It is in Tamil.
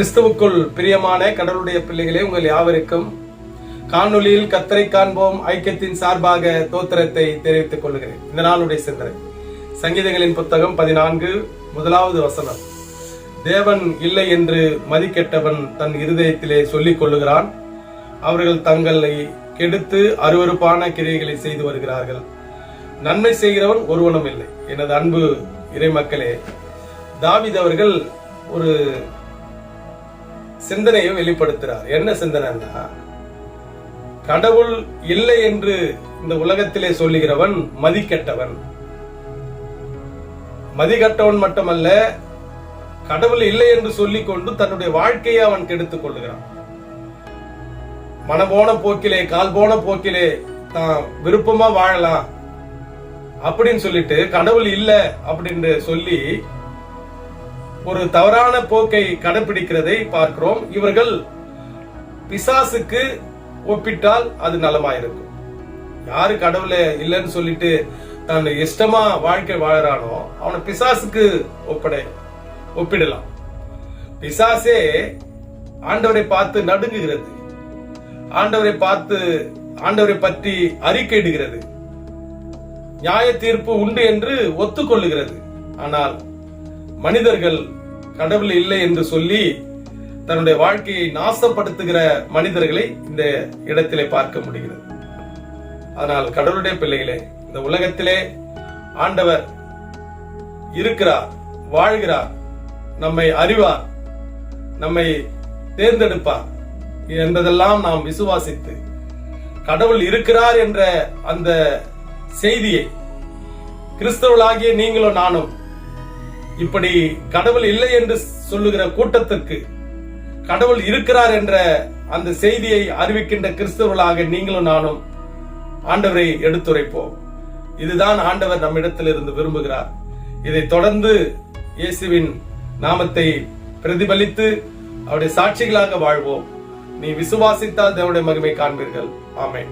கிறிஸ்துவுக்குள் பிரியமான கடவுளுடைய பிள்ளைகளே உங்கள் யாவருக்கும் காணொலியில் கத்தரை காண்போம் ஐக்கியத்தின் சார்பாக தோத்திரத்தை தெரிவித்துக் கொள்கிறேன். இந்த நாளுடைய சிந்தனை. சங்கீதங்களின் புத்தகம் பதினான்கு முதலாவது வசனம். தேவன் இல்லை என்று மதிக்கெட்டவன் தன் இருதயத்திலே சொல்லிக் கொள்ளுகிறான். அவர்கள் தங்களை கெடுத்து அருவருப்பான கிரியைகளை செய்து வருகிறார்கள். நன்மை செய்கிறவன் ஒருவனும் இல்லை. எனது அன்பு இறைமக்களே தாவித் அவர்கள் ஒரு சிந்தனையை வெளிப்படுத்துறார். என்ன சிந்தனைன்னா கடவுள் இல்லை என்று இந்த உலகத்திலே சொல்லுகிறவன் மதிக்கெட்டவன் மதிக்கட்டவன் மட்டுமல்ல கடவுள் இல்லை என்று சொல்லிக் கொண்டு தன்னுடைய வாழ்க்கையை அவன் கெடுத்துக் கொள்ளுகிறான். மனபோன போக்கிலே கால் போன போக்கிலே தான் விருப்பமா வாழலாம். அப்படின்னு சொல்லிட்டு கடவுள் இல்லை அப்படின்னு சொல்லி ஒரு தவறான போக்கை கடைபிடிக்கிறதை பார்க்கிறோம். இவர்கள் பிசாசுக்கு ஒப்பிட்டால் அது நலமாயிருக்கும். யாரு கடவுளே இல்லைன்னு சொல்லிட்டு தான் இஷ்டமா வாழ்க்கை வாழறானோ அவனை பிசாசுக்கு ஒப்படை ஒப்பிடலாம். பிசாசே ஆண்டவரை பார்த்து நடுங்குகிறது. ஆண்டவரை பார்த்து ஆண்டவரை பற்றி அறிக்கையிடுகிறது. நியாய தீர்ப்பு உண்டு என்று ஒத்துக்கொள்ளுகிறது. ஆனால் மனிதர்கள் கடவுள் இல்லை என்று சொல்லி தன்னுடைய வாழ்க்கையை நாசப்படுத்துகிற மனிதர்களை இந்த இடத்திலே பார்க்க முடிகிறது. ஆனால் கடவுளுடைய பிள்ளைகளே இந்த உலகத்திலே ஆண்டவர் இருக்கிறார் வாழ்கிறார் நம்மை அறிவார் நம்மை தேர்ந்தெடுப்பார் என்பதெல்லாம் நாம் விசுவாசித்து கடவுள் இருக்கிறார் என்ற அந்த செய்தியை கிறிஸ்தவர்களாகிய நீங்களும் நானும் இப்படி கடவுள் இல்லை என்று சொல்லுகிற கூட்டத்திற்கு கடவுள் இருக்கிறார் என்ற அந்த செய்தியை அறிவிக்கின்ற கிறிஸ்தவர்களாக நீங்களும் நானும் ஆண்டவரை எடுத்துரைப்போம். இதுதான் ஆண்டவர் நம்மிடத்தில் இருந்து விரும்புகிறார். இதை தொடர்ந்து இயேசுவின் நாமத்தை பிரதிபலித்து அவருடைய சாட்சிகளாக வாழ்வோம். நீ விசுவாசித்தால் தேவனுடைய மகிமை காண்பீர்கள். ஆமேன்.